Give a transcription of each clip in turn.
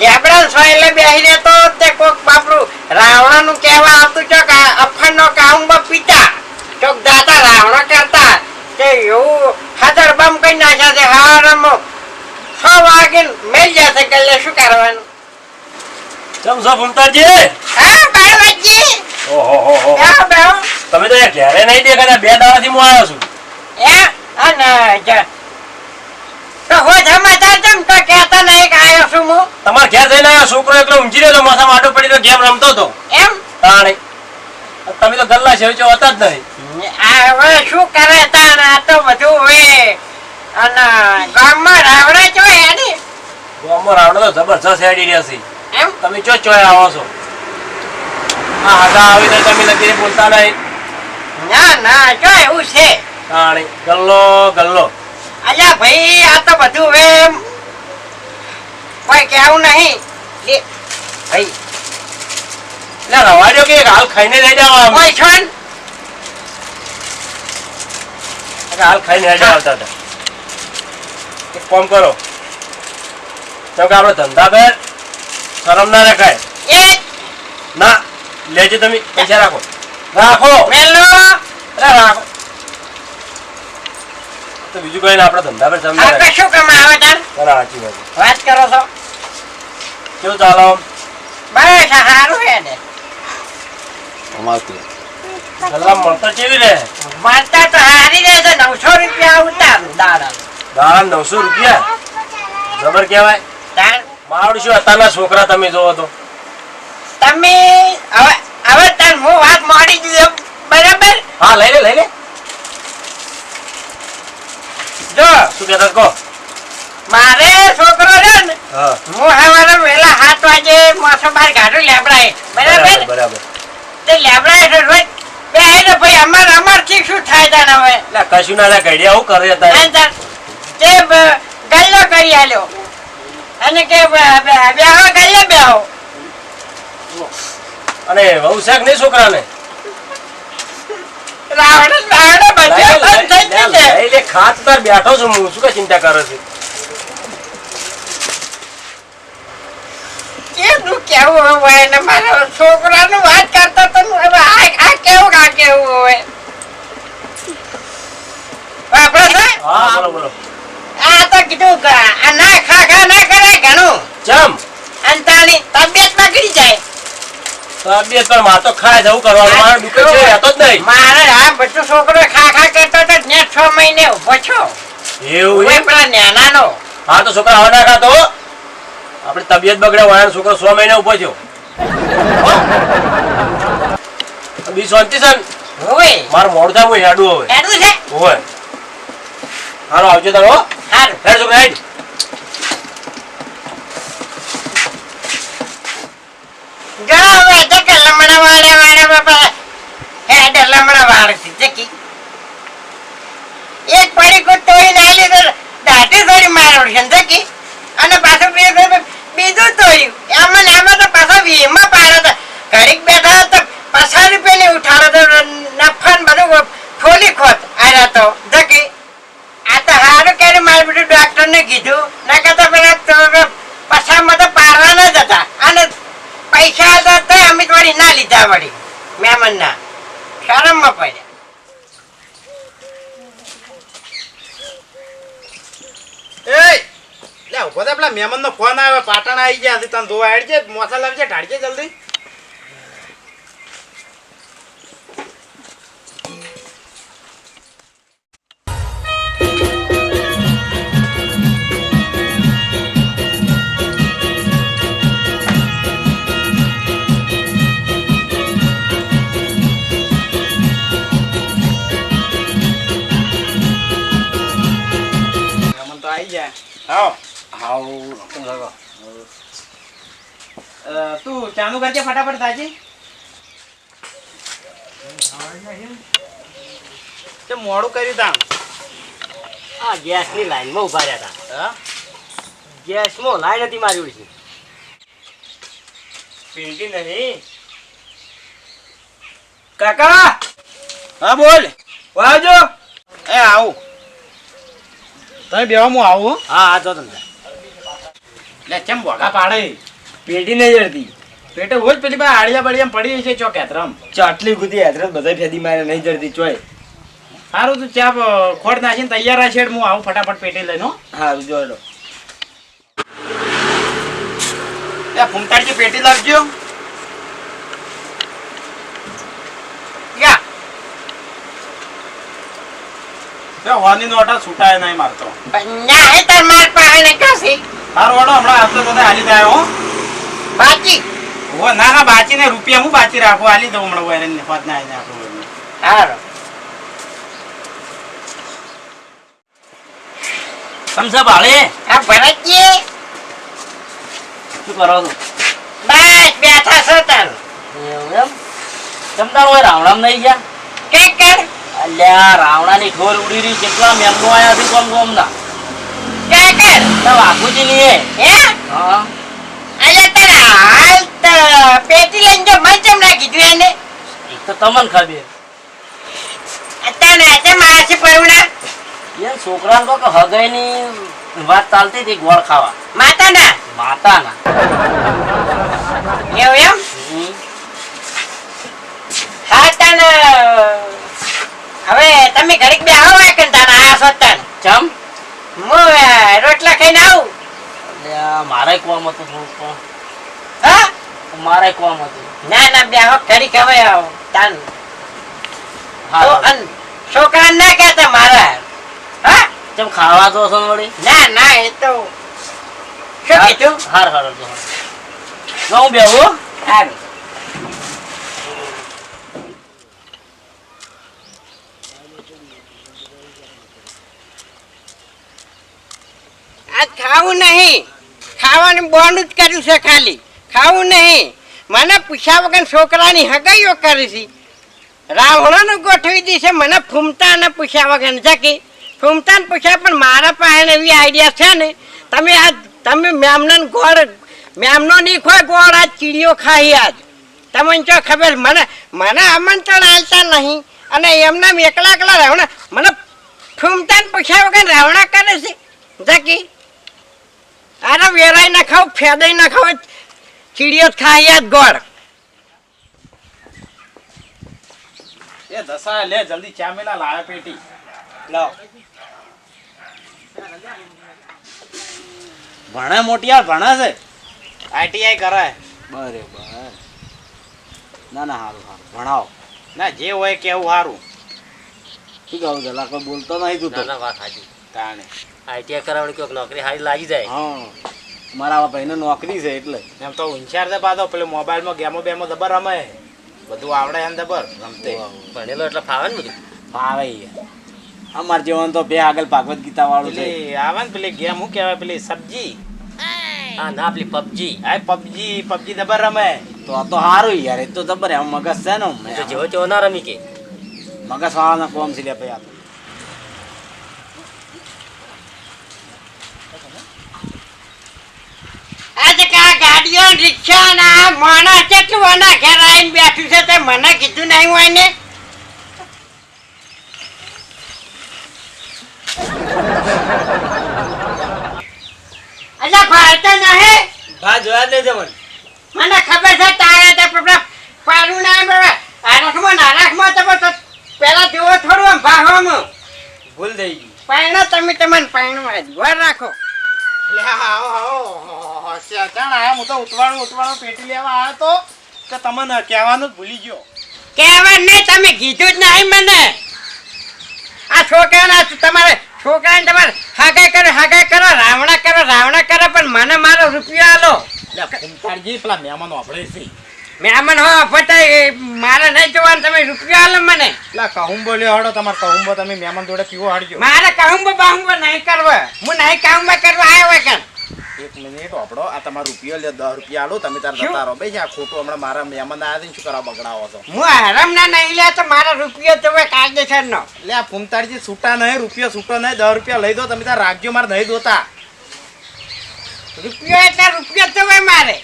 લેબડા સોયલે બેહી રહેતો તે કોક બાપરું રાવણાનું કહેવા આવતું ચોક આ અફણનો કાઉમાં પીતા. ચોક દાતા રાવણ કરતા કે એવું હાજર બમ કઈ નાખ્યા છે? હારામાં છ વાગે મેલ જશે ગલ્લે. શું કરવાનું? ચમ છો ભૂમતાજી? હા બાળવાજી ઓહો હો હો. તમે તો અહીંયા નહીં દેખાતા બે દાડાથી હું આવ્યો છું. એ અને તમારે ઘેર જઈને આવ્યો છોકરો એકલો ઊંઘી રહ્યો માથા માટો પડી તો ગેમ રમતો હતો એમ? તાણે. તમે તો ગલ્લા સેવચો હતા જ નહીં. આ હવે શું કરે તાણ? આ તો બધું હવે અને ગામમાં રાવડા જો હેડી? ગામમાં તો જબરજસ્ત હેડી રહ્યા છે. એમ? તમે ચો ચોય આવો છો? આ હાગા આવી તો તમે લગીને બોલતા નહીં. ના ના જો એવું છે. તાણે. ગલ્લો ગલ્લો. અલ્યા ભાઈ આ તો બધું હવે એમ. કોઈ કેવું નહીં. લે, ભાઈ. લે રવા દો કે હાલ ખાઈને લઈ જાવ આમ. કોઈ છો ને? એટલે હાલ ખાઈને લઈ જાવ આવતા એક કામ કરો. તો કે આપણો ધંધા બે શરમ ના રખાય. એ ના લેજો તમે પૈસા રાખો. રાખો. મેલો રાખો. તો બીજું કઈ આપડે ધંધા પર સમજાય કશું કમાવે તાર? ના, ના, સાચી વાત વાત કરો છો? કેવું ચાલો બસ સારું હે ને. ગલ્લા મળતા કેવી રે? મળતા તો હારી રહેશે નવસો રૂપિયા ઉતાર દાડા દાડા નવસો રૂપિયા? જબર કહેવાય. તાર? માવડી શું અત્યારના છોકરા તમે જોવો તો. તમે હવે હવે તાર હું વાત મોડી દીધો બરાબર? હા લઈ લે લઈ લે જો શું કહેતા કહો. મારે છોકરો છે ને હું. સવારે વેલા સાત વાગે મોસો બાર ગાડું લેબડાય. બરાબર બરાબર તે લેબડાય છે રોજ બે ને ભાઈ અમાર ઠીક શું થાય તાન હવે? લા કશું ના લા કઈડિયા હું કરે તા તે બ- ગલ્લો કરી આલ્યો. અને કે બે હવે ગલ્લે આવો અને વહુ શાક નહીં છોકરાને? રાવણ રાવણ બંધ થઈ છે ખાત બેઠો છું હું શું કે ચિંતા કરે છે કેમનું કેવું હોય ને મારો છોકરાનું વાત કરતા તો હવે આ આ કેવું આ કેવું હોય? આપણે છે હા બોલો બોલો. આ તો કીધું આ ના ખા ખા ના કરે ઘણું. જમ અને તાણી તબિયત બગડી જાય? તબિયત ત્રણમાં તો ખાય જવું કરવાનું મારો દુખે છે રહેતો જ નહીં. મારે આ બચ્ચો છોકરો ખા ખા કરતો તો ને છ મહિને ઊભો છો. એવું એ પેલા નાનાનો. હા તો છોકરા હવે ના ખાતો આપણે તબિયત બગડે વાળા છોકરો છ મહિને ઊભો થયો? બી શાંતિ સન હોય મારું મોડું થાય હું હેડું હવે. હેડું છે. હોય હારો આવજો તારો હાર. હેડ છોકરા હેડ જો હવે તો કે લમણા વાળા વાળા બાપા હેડ લમણા વાળા જકી એક પડી કુ તોય ના લીધો દાઢી થોડી મારવડ છે જકી અને પાછું બીજું બીજું તોડ્યું એમાં ને એમાં તો પાછો વીમાં પાડો તો ઘડીક બેઠા તો પચાસ રૂપિયાની ઉઠાડો તો નફાન બધું ખોલી ખોત આર્યા તો જકી આ તો હારું ક્યારે મારે બધું ડોક્ટરને કીધું ના કરતા પેલા તો પછામાં તો પાડવાના જ હતા અને પૈસા હતા તો અમે ના લીધા વળી મહેમાનના શરમમાં પડ્યા પેલા મહેમાનનો ફોન આવે પાટણ આવી ગયા તને ધોવા હેડજે મોસા લાવજે ઢાળજે જલ્દી. તું ચાલુ કરજે ફટાફટ તાજી. તે મોડું કર્યું તા આ ગેસની લાઈનમાં ઊભા રહ્યા હતા હા? ગેસમાં લાઈન હતી મારી ઉડી પીટી નહીં. કાકા! હા બોલ. વાજો એ આવું. તમે બેવા હું આવું હા. હા જો તમને લે કેમ બોગા પાડે? પેટી નહીં જડતી. પેટે રોજ પેલી ભાઈ આડિયા બળિયા પડી છે ચોક હેતરમ. ચાટલી ગુતી હેદરત બધા ફેદી મારે નહીં જડતી ચોય. સારું તું ચા ખોટ નાખીને તૈયાર છેડ હું આવું ફટાફટ પેટી લઈને. હારું જોડો ત્યાં ફૂમતાડજી પેટી લાવજો. હોની નોટા છૂટાય નહીં મારતો. ના હે તાર માર પાસે કસી સારું વાળો હમણાં આવતો તો હાલી જાય હો. બાકી. ના ના બાચીને રૂપિયા હું બાચી રાખો? આલી દઉં હમણાં હોત ના આવીને આપણું સારો સમસા ભાળે? આ ભરતજી. શું કરો છો? બસ બેઠા છો તાર. એવું એમ? તમતાર હોય રાવણામ નહીં ગયા? કે કર. અલ્યા રાવણાની ઢોર ઉડી રહી કેટલા મેમનો આયા છે કોમ કોમ ના કે કર? તો વાઘુજી ની હે? હા. અલ્યા તારા હાલ પેટી લઈને જો મને કેમ ના કીધું એને તો તમને ખબર. અત્યારે આજે માસી પરુણા. એ છોકરા તો કે હગાઈની વાત ચાલતી હતી ગોળ ખાવા. માતાના. માતાના. એવું એમ. હા તને હવે તમે ઘડીક બે આવો કે તને આ સત્તાન ચમ? હું રોટલા ખાઈને આવું. મારે કોમ હતું થોડું મારે કોમ હતું. ના ના બે હો ઘડીક હવે આવો. તાન તો અન છોકરા ના કહેતા મારા. હા? ચમ ખાવા દો છો વળી? ના ના એ તો શું કીધું? હાર હાર જો હું બેહું? સારું આજ ખાવું નહીં. ખાવાનું બોન્ડ જ કર્યું છે ખાલી. ખાવું નહીં. મને પૂછ્યા વગર છોકરાની હગાઈઓ કરી છે. રાવણોનું ગોઠવી દીશે મને ફૂમતા ને પૂછ્યા વગર. જકી ફૂમતાને પૂછ્યા પણ મારા પાસે એવી આઈડિયા છે ને. તમે આજ તમે મેમને ગોળ, મેમનો નહીં ખોય ગોળ આજ ચીડીઓ ખાઈ આજ. તમને જો ખબર, મને મને આમંત્રણ આવતા નહીં. અને એમને એકલા એકલા રાવણા, મને ફૂમતાને પૂછ્યા વગર રાવણા કરે છે. જકી અરે વેરાઈ ના ખાવ, ફેદાઈ ના ખાવ ચીડીઓ જ ખાઈ ગોળ. એ દશા લે જલ્દી ચામેલા લાવે પેટી. લાવ. ભણે મોટિયાર ભણે છે. આઈટીઆઈ કરાય બરે ના ના સારું સારું ભણાવો. ના જે હોય કેવું સારું શું કહું છે કોઈ બોલતો નહીં તું ના ના વાત સાચી. તાણે. આઈટીઆઈ કરાવવાની કોઈક નોકરી સારી લાગી જાય. હા. મારા ભાઈને નોકરી છે એટલે. એમ તો હોશિયાર છે પાછો પેલો મોબાઈલમાં ગેમો બેમો દબર રમે. બધું આવડે એમ દબર રમતે. ભણેલો એટલે ફાવે ને બધું? ફાવે યાર અમાર જીવન તો બે આગળ ભાગવત ગીતા વાળું છે આવે ને પેલી ગેમ શું કહેવાય પેલી સબ્જી? હા ના પેલી પબજી. આ પબજી પબજી દબર રમે. તો આ તો સારું યાર એ તો દબર એમ મગજ છે ને તો જેવો તેવો ના રમી કે. મગજ વાળાના કોમ છે લે ભાઈ આ ગાડીઓ રિક્ષા ના માણસ કેટલું આના ઘેર આવીને બેઠું છે તે મને કીધું નહીં હોય ને. અચ્છા ફાળતો નહીં. ભા જોયા જ નહીં મને. મને ખબર છે તારે તે પેલા પારું ના બરાબર આરખમાં નારાખમાં તમે તો પેલા જોવો થોડું આમ ભાગવામાં ભૂલ થઈ ગઈ. પાયણો તમે તમને પાયણમાં જ ઘર રાખો. લે આવો આવો. શેતાન આયા હું તો ઉતવાળું ઉતવાળું પેટી લેવા આવ્યો તો કે તમને કહેવાનું જ ભૂલી ગયો. કહેવા નહીં તમે કીધું જ નહીં મને. આ છોકરાના તમારે છોકરાને તમારે હાગાઈ કરો હાગાઈ કરો રાવણા કરો રાવણા કરો પણ મને મારો રૂપિયો આલો. લે પેલા મહેમાનો આપણે છે. મહેમાન હો પતાય મારે નહીં જવાનું તમે રૂપિયા આલો મને. કહુંબો લ્યો હડો તમારે કહુંબો તમે મહેમાન જોડે પીવો હાડજો. મારે કહુંબો બાહુંબો નહીં કરવો. હું નહીં કહુંબો કરવા આવ્યો એક મિનિટ ઓપડો આ તમારો રૂપિયા લે દસ રૂપિયા આલો તમે તાર? જતા રહો. ભાઈ આ ખોટું હમણાં મારા મહેમાન આવ્યા ને શું કરવા બગડાવો છો? હું હરામ ના નહીં લે તો મારો રૂપિયો તો હોય કાયદેસરનો. લે આ ફૂમતાડજી છૂટા નહીં રૂપિયા છૂટો નહીં દસ રૂપિયા લઈ દો તમે તાર રાખજો મારે નહીં દોતા રૂપિયો એટલે રૂપિયો તો મારે.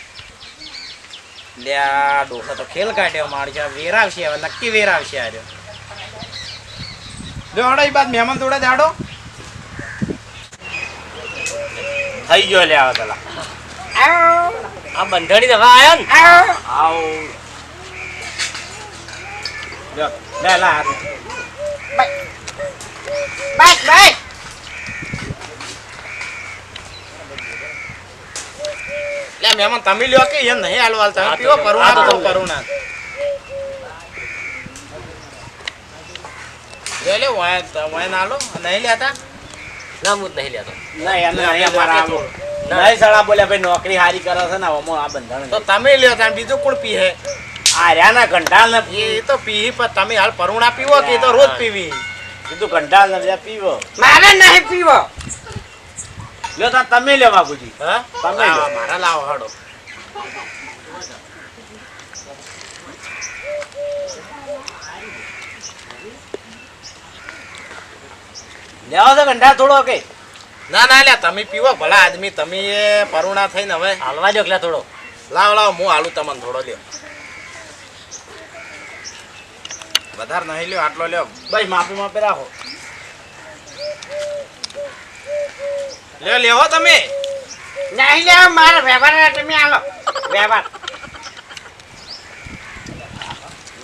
લે આ ડોસા તો ખેલ કાઢ્યો મારજો વેરાવશે હવે નક્કી વેરાવશે આ રહ્યો. લ્યો હડો એ બાદ મહેમાન જોડે જાડો. થઈ ગયો લે આવે પેલા. આ બંધણી દવા આયા ને? આવ. લે લા હાથ. બસ બસ મહેમાન તમે લ્યો કે એ નહીં હાલવાલ તમે પીવો કરુણા તો કરુણા. લે લે વાય વાય ના લો. નહીં લેતા? ના હું નહીં લેતો. ના ના, નહીં અમારા અમારા નહીં સળા બોલ્યા ભાઈ નોકરી હારી કરે છે ને અમો આ બંધારણ તો તમે લ્યો ત્યાં બીજું કોણ પીહે આર્યાના કંટાળ ને એ તો પીહી પણ તમે હાલ પરુણા પીવો કે તો રોજ પીવી? કીધું કંટાળ ને બધા પીવો. મારે નહીં પીવો. લ્યો તાર તમે લ્યો બાપુજી. હા? તમે લાવો, મારા લાવો હાડો. લેવો તો ગંઢા થોડો કે. ના ના લ્યા તમે પીવો ભલા આદમી તમે એ પરુણા થઈને હવે. હાલવા દો એકલા થોડો. લાવ લાવ હું હાલું તમને થોડો લ્યો. વધારે નહીં લ્યો આટલો લ્યો. ભાઈ માપી માપી રાખો. લ્યો લેવો તમે. નહીં લેવો મારો વ્યવહાર તમે આલો. વ્યવહાર.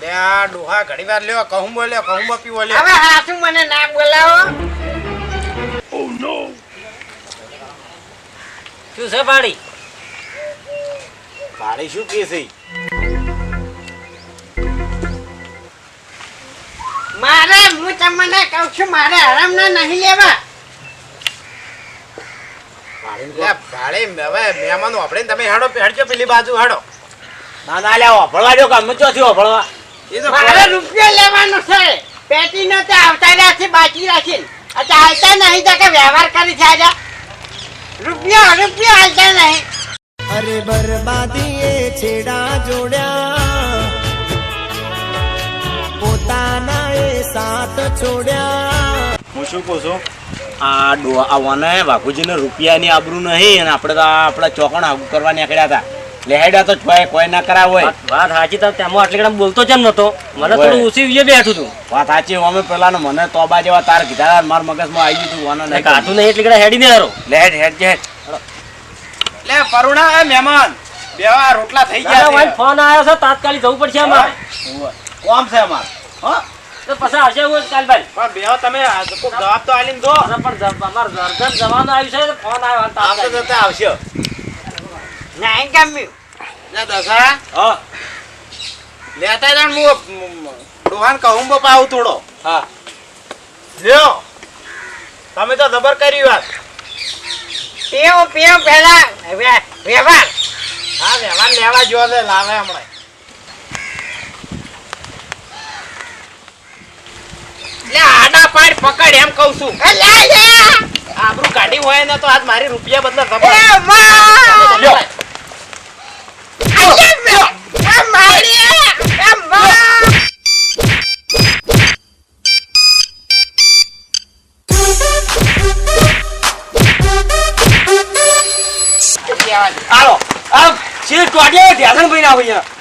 લે આ ડોહા ઘડી વાર લ્યો કહું બોલ્યો કહું પીવો લ્યો. હવે હાથું મને ના બોલાવો. શું છે ભાડી ભાડી શું કે છે? મારે હું તમને કહું છું મારે આરામ ના નહીં લેવા. લે ભાડે હવે મહેમાનો આપણે તમે હાડો હેડજો પેલી બાજુ હાડો. ના ના લે ઓફળવા દો કામ ચોથી ઓફળવા એ તો મારે રૂપિયો લેવાનો છે. પેટી નો તે આવતા રહ્યા બાકી રાખીને. આ ચાલતા નહીં તો કે વ્યવહાર કરી છે આજે. રૂપિયો રૂપિયો હાલતા નહીં. અરે બરબાદીએ છેડા જોડ્યા. પોતાના એ સાથ છોડ્યા. શું કહું છું? આ ડો આવવાને વને બાપુજીને રૂપિયાની આબરૂ નહીં અને આપણે તો આ આપણા ચોકણ આગું કરવા નીકળ્યા હતા. લેહેડા તો છોય કોઈ ના કરાવ. હોય વાત- સાચી તો તેમાં આટલી ઘણા બોલતો કેમ નતો? મને થોડું ઉસી વિજે બેઠું હતું વાત સાચી અમે પેલા મને તોબા જેવા તાર કીધા મારા મગજમાં આવી ગયું વાનો ને કાઠું નહીં એટલી ઘણા હેડી ને હારો? લેહેડ હેડ જે લે પરુણા એ મહેમાન. બેવા રોટલા થઈ ગયા ફોન આવ્યો છે તાત્કાલિક જવું પડશે અમારે. કોમ છે અમાર હા? તો પછી આવશે એવું કાલ ભાઈ. પણ બેવા તમે આ જવાબ તો આલીને દો. પણ અમારે જર્જન જવાનું આવ્યું છે ફોન આવ્યો તાત્કાલિક. જતા આવશે. નહીં? ગમ્યું લે દસા હા લેતા જાણ હું ડોહાન કહું બપા આવું થોડો. હા. લ્યો. તમે તો જબર કરી વાત. પીઓ પીઓ પેલા વ્ય- વ્યવહાર હા વ્યવહાર લેવા જો છે લાવે હમણાં લે આડા પાડ પકડ એમ કહું છું. આબરૂ કાઢી હોય ને તો આજ મારી રૂપિયા બદલા એ જબરમાં લ્યો. અરે મે એ મારી એ માં હાલો. આ શીર ટોડ્યો ધ્યાન ભાઈ ના ભાઈ